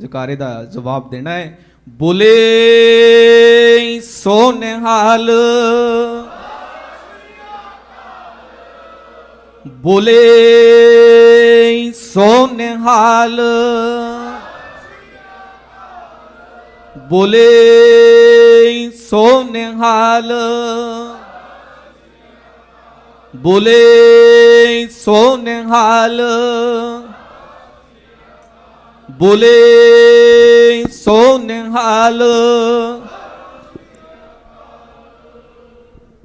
ਜਕਾਰੇ ਦਾ ਜਵਾਬ ਦੇਣਾ ਹੈ। ਬੋਲੇ ਸੋ ਬੋਲੇ ਸੋਨਿਹਾਲ ਬੋਲੇ ਸੋਨਿਹਾਲ ਬੋਲੇ ਸੋ ਬੋਲੇ ਸੋ ਨਿਹਾਲ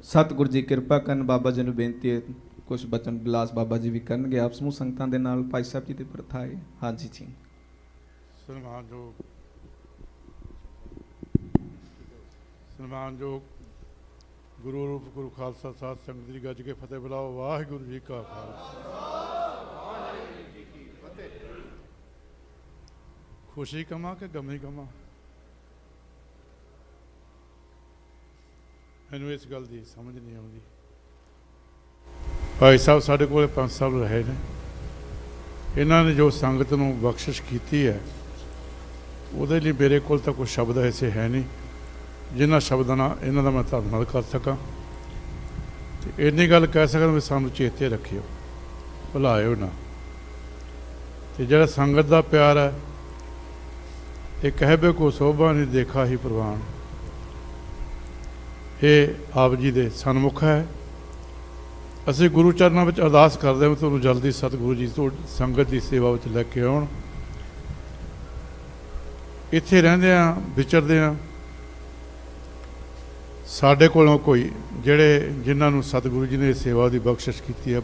ਸਤਿਗੁਰ ਜੀ ਕਿਰਪਾ ਕਰਨ, ਬਾਬਾ ਜੀ ਨੂੰ ਬੇਨਤੀ ਹੈ ਕੁਝ ਬਚਨ ਬਿਲਾਸ ਬਾਬਾ ਜੀ ਵੀ ਕਰਨਗੇ। ਆਪ ਸਮੂਹ ਸੰਗਤਾਂ ਦੇ ਨਾਲ ਭਾਈ ਸਾਹਿਬ ਜੀ ਦੀ ਪ੍ਰਥਾ ਹੈ ਹਾਂਜੀ ਜੀ। ਸਨਮਾਨਯੋਗ ਸਨਮਾਨਯੋਗ ਗੁਰੂ ਰੂਪ ਗੁਰੂ ਖਾਲਸਾ ਸਾਧ ਸੰਗਤ ਜੀ ਗੱਜ ਕੇ ਫਤਿਹ ਬੁਲਾਓ। ਵਾਹਿਗੁਰੂ ਜੀ ਕਾ ਖਾਲਸਾ। ਖੁਸ਼ੀ ਕਮਾ ਕਿ ਗਮੀ ਕਮਾ? ਮੈਨੂੰ ਇਸ ਗੱਲ ਦੀ ਸਮਝ ਨਹੀਂ ਆਉਂਦੀ। ਭਾਈ ਸਾਹਿਬ, ਸਾਡੇ ਕੋਲ ਪੰਜ ਸਾਲ ਰਹੇ ਨੇ। ਇਹਨਾਂ ਨੇ ਜੋ ਸੰਗਤ ਨੂੰ ਬਖਸ਼ਿਸ਼ ਕੀਤੀ ਹੈ, ਉਹਦੇ ਲਈ ਮੇਰੇ ਕੋਲ ਤਾਂ ਕੋਈ ਸ਼ਬਦ ਐਸੇ ਹੈ ਨਹੀਂ, ਜਿਨ੍ਹਾਂ ਸ਼ਬਦਾਂ ਨਾਲ ਇਹਨਾਂ ਦਾ ਮੈਂ ਧੰਨਵਾਦ ਕਰ ਸਕਾਂ। ਤੇ ਇੰਨੀ ਗੱਲ ਕਹਿ ਸਕਦਾ ਵੀ ਸਾਨੂੰ ਚੇਤੇ ਰੱਖਿਓ, ਭੁਲਾਇਓ ਨਾ। ਤੇ ਜਿਹੜਾ ਸੰਗਤ ਦਾ ਪਿਆਰ ਹੈ ਇਹ ਕਹਿਬੇ ਕੋ ਸੋਭਾ ਨਹੀਂ ਦੇਖਾ ਹੀ ਪ੍ਰਵਾਨ। ਇਹ ਆਪ ਜੀ ਦੇ ਸਨਮੁਖ ਹੈ। ਅਸੀਂ ਗੁਰੂ ਚਰਨਾਂ ਵਿੱਚ ਅਰਦਾਸ ਕਰਦੇ ਹਾਂ ਵੀ ਤੁਹਾਨੂੰ ਜਲਦੀ ਸਤਿਗੁਰੂ ਜੀ ਤੋਂ ਸੰਗਤ ਦੀ ਸੇਵਾ ਵਿੱਚ ਲੈ ਕੇ ਆਉਣ। ਇੱਥੇ ਰਹਿੰਦੇ ਆ ਵਿਚਰਦੇ ਆ ਸਾਡੇ ਕੋਲੋਂ ਕੋਈ ਜਿਹੜੇ ਜਿਨ੍ਹਾਂ ਨੂੰ ਸਤਿਗੁਰੂ ਜੀ ਨੇ ਸੇਵਾ ਦੀ ਬਖਸ਼ਿਸ਼ ਕੀਤੀ ਹੈ,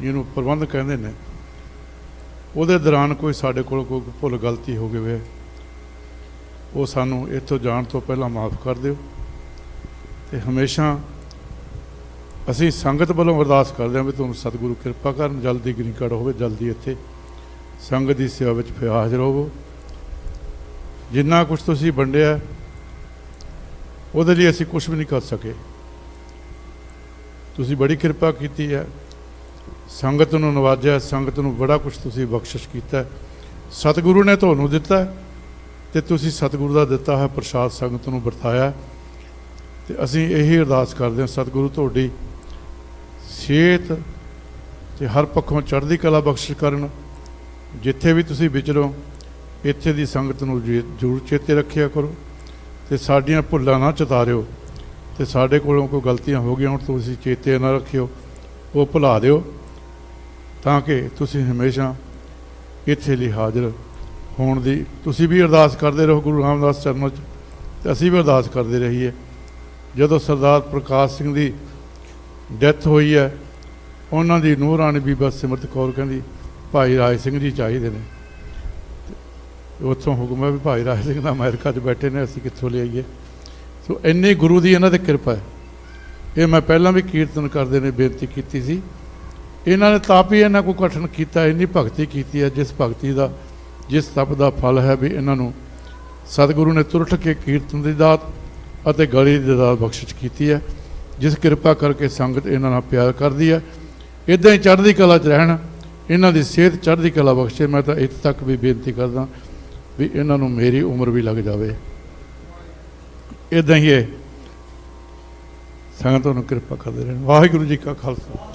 ਜਿਹਨੂੰ ਪ੍ਰਬੰਧ ਕਹਿੰਦੇ ਨੇ, ਉਹਦੇ ਦੌਰਾਨ ਕੋਈ ਸਾਡੇ ਕੋਲ ਕੋਈ ਭੁੱਲ ਗਲਤੀ ਹੋ ਗਈ ਹੋਵੇ। ਉਹ ਸਾਨੂੰ ਇੱਥੋਂ ਜਾਣ ਤੋਂ ਪਹਿਲਾਂ ਮਾਫ ਕਰ ਦਿਓ। ਤੇ ਹਮੇਸ਼ਾ ਅਸੀਂ ਸੰਗਤ ਵੱਲੋਂ ਅਰਦਾਸ ਕਰਦੇ ਹਾਂ ਵੀ ਤੁਹਾਨੂੰ ਸਤਿਗੁਰੂ ਕਿਰਪਾ ਕਰਨ, ਜਲਦੀ ਗ੍ਰੀਨ ਕਾਰਡ ਹੋਵੇ, ਜਲਦੀ ਇੱਥੇ ਸੰਗਤ ਦੀ ਸੇਵਾ ਵਿੱਚ ਫਿਰ ਹਾਜ਼ਰ ਹੋਵੋ। ਜਿੰਨਾ ਕੁਝ ਤੁਸੀਂ ਵੰਡਿਆ, ਉਹਦੇ ਲਈ ਅਸੀਂ ਕੁਝ ਵੀ ਨਹੀਂ ਕਰ ਸਕੇ। ਤੁਸੀਂ ਬੜੀ ਕਿਰਪਾ ਕੀਤੀ ਹੈ। ਸੰਗਤ ਨੂੰ ਨਵਾਜਿਆ, ਸੰਗਤ ਨੂੰ ਬੜਾ ਕੁਝ ਤੁਸੀਂ ਬਖਸ਼ਿਸ਼ ਕੀਤਾ। ਸਤਿਗੁਰੂ ਨੇ ਤੁਹਾਨੂੰ ਦਿੱਤਾ। ਤੇ ਤੁਸੀਂ ਸਤਿਗੁਰੂ ਦਾ ਦਿੱਤਾ ਹੈ ਪ੍ਰਸ਼ਾਦ ਸੰਗਤ ਨੂੰ ਵਰਤਾਇਆ ਹੈ। ਤੇ ਅਸੀਂ ਇਹੀ ਅਰਦਾਸ ਕਰਦੇ ਹਾਂ, ਸਤਿਗੁਰੂ ਤੁਹਾਡੀ ਸਿਹਤ ਤੇ ਹਰ ਪੱਖੋਂ ਚੜ੍ਹਦੀ ਕਲਾ ਬਖਸ਼ਿਸ਼ ਕਰਨ ਜਿੱਥੇ ਵੀ ਤੁਸੀਂ ਵਿਚਰੋ ਇੱਥੇ ਦੀ ਸੰਗਤ ਨੂੰ ਜੀ- ਜ਼ਰੂਰ ਚੇਤੇ ਰੱਖਿਆ ਕਰੋ ਤੇ ਸਾਡੀਆਂ ਭੁੱਲਾਂ ਨਾ ਚਤਾਰਿਓ ਤੇ ਸਾਡੇ ਕੋਲੋਂ ਕੋਈ ਗਲਤੀਆਂ ਹੋ ਗਈਆਂ ਹੁਣ ਤੁਸੀਂ ਚੇਤੇ ਨਾ ਰੱਖਿਓ, ਉਹ ਭੁਲਾ ਦਿਓ ਤਾਂ ਕਿ ਤੁਸੀਂ ਹਮੇਸ਼ਾ ਇੱਥੇ ਲਈ ਹਾਜ਼ਰ ਹੋਣ ਦੀ। ਤੁਸੀਂ ਵੀ ਅਰਦਾਸ ਕਰਦੇ ਰਹੋ ਗੁਰੂ ਰਾਮਦਾਸ ਚਰਨਾਂ 'ਚ ਤੇ ਅਸੀਂ ਵੀ ਅਰਦਾਸ ਕਰਦੇ ਰਹੀਏ। ਜਦੋਂ ਸਰਦਾਰ ਪ੍ਰਕਾਸ਼ ਸਿੰਘ ਦੀ ਡੈਥ ਹੋਈ ਹੈ, ਉਹਨਾਂ ਦੀ ਨੂੰਹ ਰਾਣੀ ਬੀਬਾ ਸਿਮਰਤ ਕੌਰ ਕਹਿੰਦੀ, ਭਾਈ ਰਾਜ ਸਿੰਘ ਜੀ ਚਾਹੀਦੇ ਨੇ। ਉੱਥੋਂ ਹੁਕਮ ਹੈ ਵੀ ਭਾਈ ਰਾਜ ਸਿੰਘ ਦਾ ਅਮਰੀਕਾ 'ਚ ਬੈਠੇ ਨੇ, ਅਸੀਂ ਕਿੱਥੋਂ ਲਿਆਈਏ? ਸੋ ਇੰਨੀ ਗੁਰੂ ਦੀ ਇਹਨਾਂ ਤੇ ਕਿਰਪਾ ਹੈ। ਇਹ ਮੈਂ ਪਹਿਲਾਂ ਵੀ ਕੀਰਤਨ ਕਰਦੇ ਨੇ, ਬੇਨਤੀ ਕੀਤੀ ਸੀ। ਇਹਨਾਂ ਨੇ ਤਾਂ ਵੀ ਇਹਨਾਂ ਕੋਈ ਕਠਨ ਕੀਤਾ, ਇੰਨੀ ਭਗਤੀ ਕੀਤੀ ਹੈ, ਜਿਸ ਭਗਤੀ ਦਾ ਜਿਸ ਤਪ ਦਾ ਫਲ ਹੈ ਵੀ ਇਹਨਾਂ ਨੂੰ ਸਤਿਗੁਰੂ ਨੇ ਤੁਰਠ ਕੇ ਕੀਰਤਨ ਦੀ ਦਾਤ ਅਤੇ ਗਲੀ ਦੀ ਦਾਤ ਬਖਸ਼ਿਸ਼ ਕੀਤੀ ਹੈ, ਜਿਸ ਕਿਰਪਾ ਕਰਕੇ ਸੰਗਤ ਇਹਨਾਂ ਨਾਲ ਪਿਆਰ ਕਰਦੀ ਹੈ। ਇਦਾਂ ਹੀ ਚੜ੍ਹਦੀ ਕਲਾ 'ਚ ਰਹਿਣ, ਇਹਨਾਂ ਦੀ ਸਿਹਤ ਚੜ੍ਹਦੀ ਕਲਾ ਬਖਸ਼ੇ, ਮੈਂ ਤਾਂ ਇੱਥੇ ਤੱਕ ਵੀ ਬੇਨਤੀ ਕਰਦਾ ਵੀ ਇਹਨਾਂ ਨੂੰ ਮੇਰੀ ਉਮਰ ਵੀ ਲੱਗ ਜਾਵੇ। ਇਦਾਂ ਹੀ ਇਹ ਸੰਗਤ ਨੂੰ ਕਿਰਪਾ ਕਰਦੇ ਰਹਿਣ। ਵਾਹਿਗੁਰੂ ਜੀ ਕਾ ਖਾਲਸਾ।